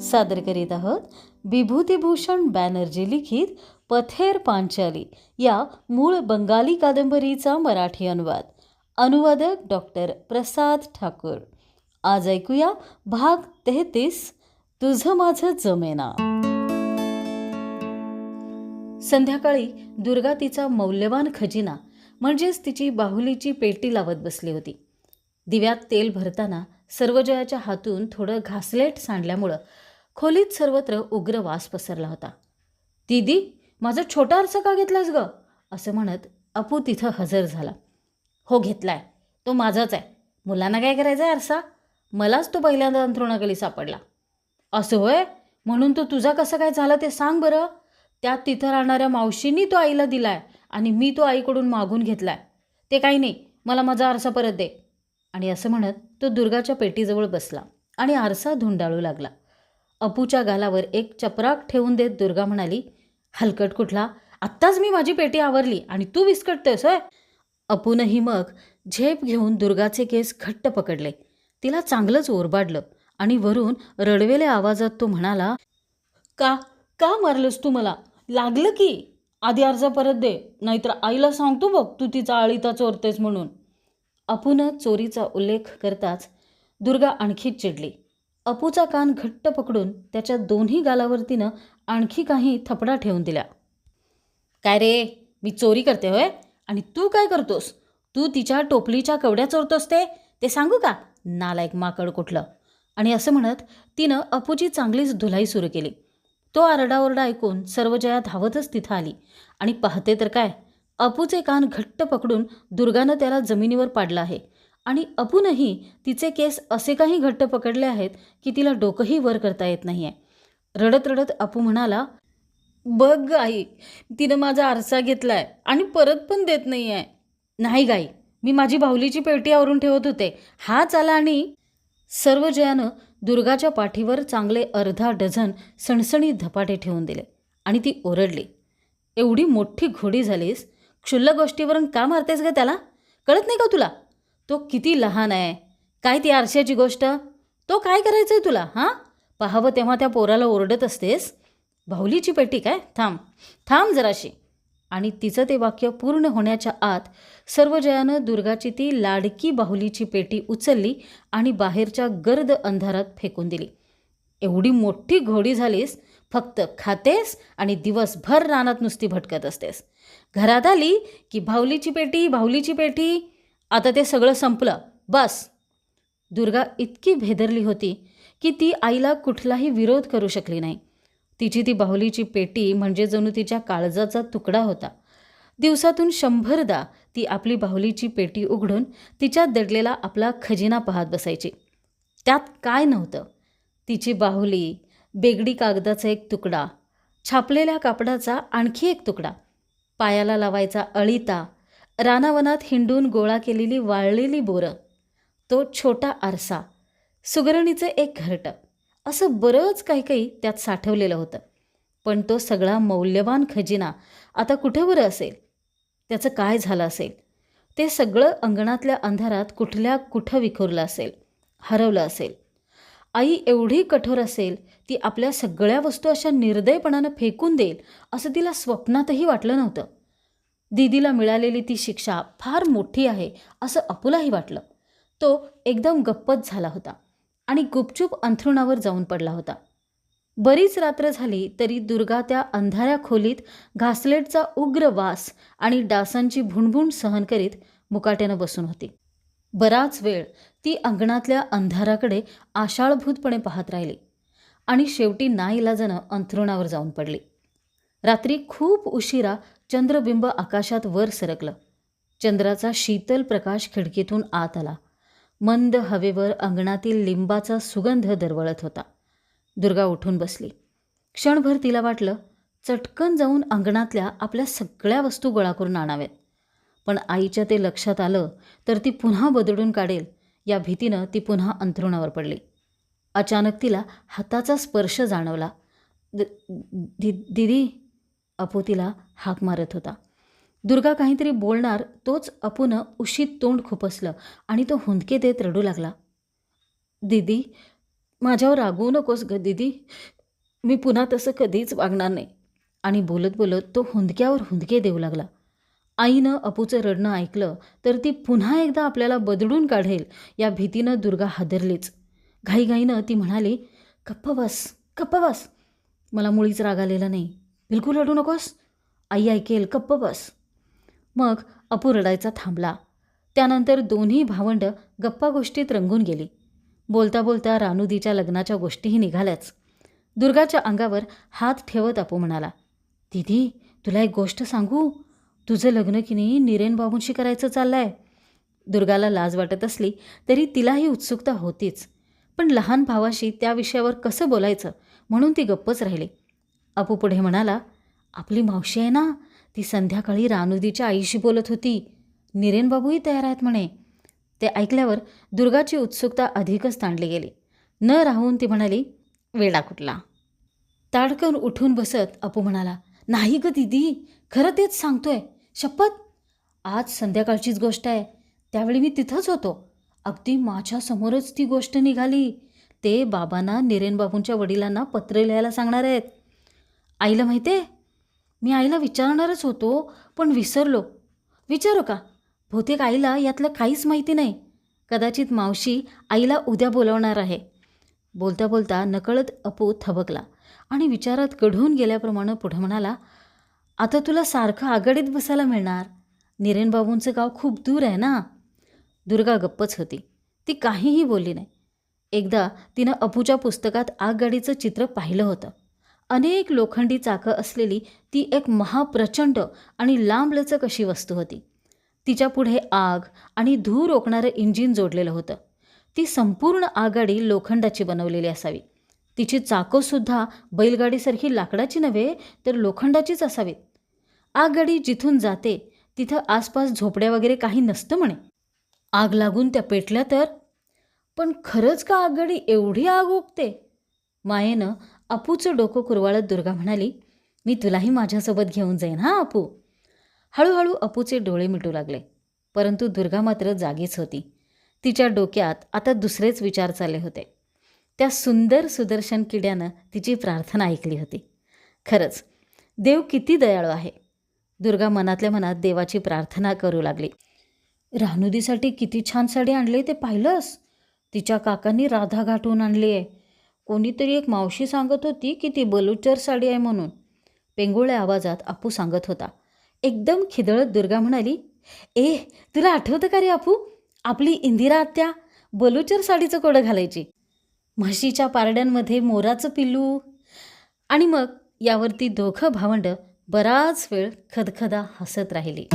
सादर करीत आहोत विभूतिभूषण बॅनर्जी लिखित पथेर पांचाली या मूळ बंगाली कादंबरीचा मराठी अनुवाद. अनुवादक डॉक्टर प्रसाद ठाकूर. आज ऐकूया भाग तेहतीस तुझं माझं जमेना. संध्याकाळी दुर्गा तिचा मौल्यवान खजिना म्हणजेच तिची बाहुलीची पेटी लावत बसली होती. दिव्यात तेल भरताना सर्वजयाच्या हातून थोडं घासलेट सांडल्यामुळं खोलीत सर्वत्र उग्र वास पसरला होता. दीदी माझं छोटा आरसा का घेतलास ग? असं म्हणत अपू तिथं हजर झाला. हो घेतलाय. तो माझाच आहे. मुलांना काय करायचा आहे आरसा? मलाच तो पहिल्यांदा अंथरुणाखाली सापडला. असं होय? म्हणून तो तुझा कसं काय झाला ते सांग बरं. त्यात तिथं राहणाऱ्या मावशींनी तो आईला दिलाय आणि मी तो आईकडून मागून घेतलाय. ते काही नाही. मला माझा आरसा परत दे. आणि असं म्हणत तो दुर्गाच्या पेटीजवळ बसला आणि आरसा धुंडाळू लागला. अपूच्या गालावर एक चपराक ठेवून देत दुर्गा म्हणाली हलकट कुठला? आत्ताच मी माझी पेटी आवरली आणि तू विस्कटतेस होय? अपूनही मग झेप घेऊन दुर्गाचे केस घट्ट पकडले. तिला चांगलंच ओरबाडलं आणि वरून रडवेल्या आवाजात तो म्हणाला का का मारलंस तू मला? लागलं की. आधी अर्ज परत दे नाहीतर आईला सांगतो बघ तू तिचा आळीता चोरतेस म्हणून. अपूनं चोरीचा उल्लेख करताच दुर्गा आणखीच चिडली. अपूचा कान घट्ट पकडून त्याच्या दोन्ही गालावर तिनं आणखी काही थपडा ठेवून दिला. काय रे? मी चोरी करते होय? आणि तू काय करतोस? तू तिच्या टोपलीच्या कवड्या चोरतोस ते? ते सांगू का? नालायक माकड कुठलं? आणि असं म्हणत तिनं अपूची चांगलीच धुलाई सुरू केली. तो आरडाओरडा ऐकून सर्वजया धावतच तिथं आली. आणि पाहते तर काय? अपूचे कान घट्ट पकडून दुर्गानं त्याला जमिनीवर पाडलं आहे. आणि अपूनही तिचे केस असे काही घट्ट पकडले आहेत की तिला डोकंही वर करता येत नाही आहे रडत रडत अपू म्हणाला बघ आई तिनं माझा आरसा घेतलाय आणि परत पण देत नाही आहे नाही गाई मी माझी बाहुलीची पेटी आवरून ठेवत होते. हाच आला आणि सर्व जयानं दुर्गाच्या पाठीवर चांगले अर्धा डझन सणसणीत धपाटे ठेवून दिले आणि ती ओरडली एवढी मोठी घोडी झालीस क्षुल्लक गोष्टीवरून का मारतेस ग त्याला? कळत नाही का तुला? तो किती लहान आहे. काय ती आरशाची गोष्ट? तो काय करायचं आहे तुला हां? पाहावं तेव्हा त्या पोराला ओरडत असतेस? बाहुलीची पेटी काय? थांब थांब जराशी. आणि तिचं ते वाक्य पूर्ण होण्याच्या आत सर्व जयानं दुर्गाची ती लाडकी बाहुलीची पेटी उचलली आणि बाहेरच्या गर्द अंधारात फेकून दिली. एवढी मोठी घोडी झालीस फक्त खातेस आणि दिवसभर रानात नुसती भटकत असतेस. घरात आली की बाहुलीची पेटी बाहुलीची पेटी. आता ते सगळं संपलं. बस. दुर्गा इतकी भेदरली होती की ती आईला कुठलाही विरोध करू शकली नाही. तिची ती बाहुलीची पेटी म्हणजे जणू तिच्या काळजाचा तुकडा होता. दिवसातून शंभरदा ती आपली बाहुलीची पेटी उघडून तिच्यात दडलेला आपला खजिना पाहत बसायची. त्यात काय नव्हतं? तिची बाहुली बेगडी कागदाचा एक तुकडा छापलेल्या कापडाचा आणखी एक तुकडा पायाला लावायचा अळीता रानावनात हिंडून गोळा केलेली वाळलेली बोरं तो छोटा आरसा सुगरणीचं एक घरटं असं बरंच काही काही त्यात साठवलेलं होतं. पण तो सगळा मौल्यवान खजिना आता कुठं बरं असेल? त्याचं काय झालं असेल? ते सगळं अंगणातल्या अंधारात कुठल्या कुठं विखुरलं असेल? हरवलं असेल? आई एवढी कठोर असेल ती आपल्या सगळ्या वस्तू अशा निर्दयपणानं फेकून देईल असं तिला स्वप्नातही वाटलं नव्हतं. दीदीला मिळालेली ती शिक्षा फार मोठी आहे असं अपुलाही वाटलं. तो एकदम गप्पच झाला होता आणि गुपचूप अंथरुणावर जाऊन पडला होता. बरीच रात्र झाली तरी दुर्गा त्या अंधाऱ्या खोलीत घासलेटचा उग्र वास आणि डासांची भुणभुण सहन करीत मुकाट्यानं बसून होती. बराच वेळ ती अंगणातल्या अंधाराकडे आषाळभूतपणे पाहत राहिली. आणि शेवटी नाईलाजानं अंथरुणावर जाऊन पडली. रात्री खूप उशिरा चंद्रबिंब आकाशात वर सरकलं. चंद्राचा शीतल प्रकाश खिडकीतून आत आला. मंद हवेवर अंगणातील लिंबाचा सुगंध दरवळत होता. दुर्गा उठून बसली. क्षणभर तिला वाटलं चटकन जाऊन अंगणातल्या आपल्या सगळ्या वस्तू गोळा करून आणाव्यात. पण आईच्या ते लक्षात आलं तर ती पुन्हा बदडून काढेल. या भीतीनं ती पुन्हा अंथरुणावर पडली. अचानक तिला हाताचा स्पर्श जाणवला. द दि दिदी अपू तिला हाक मारत होता. दुर्गा काहीतरी बोलणार तोच अपूनं उशीत तोंड खुपसलं आणि तो हुंदके देत रडू लागला. दीदी माझ्यावर रागवू नकोस ग दीदी. मी पुन्हा तसं कधीच वागणार नाही. आणि बोलत बोलत तो हुंदक्यावर हुंदके देऊ लागला. आईनं अपूचं रडणं ऐकलं तर ती पुन्हा एकदा आपल्याला बदडून काढेल या भीतीनं दुर्गा हादरलीच. घाईघाईनं ती म्हणाली गप्प बस गप्प बस मला मुळीच राग आलेला नाही. बिलकुल रडू नकोस. आई ऐकेल गप्प बस मग अपू रडायचा थांबला. त्यानंतर दोन्ही भावंड गप्पा गोष्टीत रंगून गेली. बोलता बोलता रानुदीच्या लग्नाच्या गोष्टीही निघाल्याच. दुर्गाच्या अंगावर हात ठेवत अपू म्हणाला दिदी तुला एक गोष्ट सांगू? तुझं लग्न की नाही निरेन बाबूंशी करायचं चाललंय? दुर्गाला लाज वाटत असली तरी तिलाही उत्सुकता होतीच. पण लहान भावाशी त्या विषयावर कसं बोलायचं म्हणून ती गप्पच राहिली. अपू पुढे म्हणाला आपली मावशी आहे ना ती संध्याकाळी रानुदीच्या आईशी बोलत होती. निरेन बाबूही तयार आहेत म्हणे. ते ऐकल्यावर दुर्गाची उत्सुकता अधिकच ताणली गेली. न राहून ती म्हणाली वेडा कुठला. ताडकन उठून बसत अपू म्हणाला नाही ग दीदी खरं तेच सांगतोय. शपथ? आज संध्याकाळचीच गोष्ट आहे. त्यावेळी मी तिथंच होतो. अगदी माझ्यासमोरच ती गोष्ट निघाली. ते बाबांना निरेन बाबूंच्या वडिलांना पत्र लिहायला सांगणार आहेत. आईला माहिती आहे मी आईला विचारणारच होतो पण विसरलो. विचारू का? बहुतेक आईला यातलं काहीच माहिती नाही. कदाचित मावशी आईला उद्या बोलवणार आहे. बोलता बोलता नकळत अपू थबकला आणि विचारात कढून गेल्याप्रमाणे पुढे म्हणाला आता तुला सारखं आघाडीत बसायला मिळणार. निरेनबाबूंचं गाव खूप दूर आहे ना? दुर्गा गप्पच होती. ती काहीही बोलली नाही. एकदा तिनं अपूच्या पुस्तकात आगगाडीचं चित्र पाहिलं होतं. अनेक लोखंडी चाकं असलेली ती एक महाप्रचंड आणि लांबलचक अशी वस्तू होती. तिच्या पुढे आग आणि धूर रोखणारं इंजिन जोडलेलं होतं. ती संपूर्ण आगगाडी लोखंडाची बनवलेली असावी. तिची चाकंसुद्धा बैलगाडीसारखी लाकडाची नव्हे तर लोखंडाचीच असावीत. आगगाडी जिथून जाते तिथं आसपास झोपड्या वगैरे काही नसतं म्हणे. आग लागून त्या पेटल्या तर? पण खरंच का आगडी एवढी आग ओकते मायेनं अपूचं डोकं कुरवाळत दुर्गा म्हणाली मी तुलाही माझ्यासोबत घेऊन जाईन हां अपू. हळूहळू अपूचे डोळे मिटू लागले परंतु दुर्गा मात्र जागीच होती. तिच्या डोक्यात आता दुसरेच विचार चालले होते. त्या सुंदर सुदर्शन किड्यानं तिची प्रार्थना ऐकली होती. खरंच देव किती दयाळू आहे. दुर्गा मनातल्या मनात देवाची प्रार्थना करू लागली. रानुदीसाठी किती छान साडी आणली ते पाहिलंस? तिच्या काकांनी राधा घाटून आणली आहे कोणीतरी एक मावशी सांगत होती की ती बलुचर साडी आहे म्हणून. पेंगुळ्या आवाजात आपू सांगत होता. एकदम खिदळत दुर्गा म्हणाली ए तुला आठवतं का रे आपू? आपली इंदिरा आत्या बलुचर साडीचं कोडं घालायची. म्हशीच्या पारड्यांमध्ये मोराचं पिल्लू. आणि मग यावरती दोघं भावंड बराच वेळ खदखदा हसत राहिली.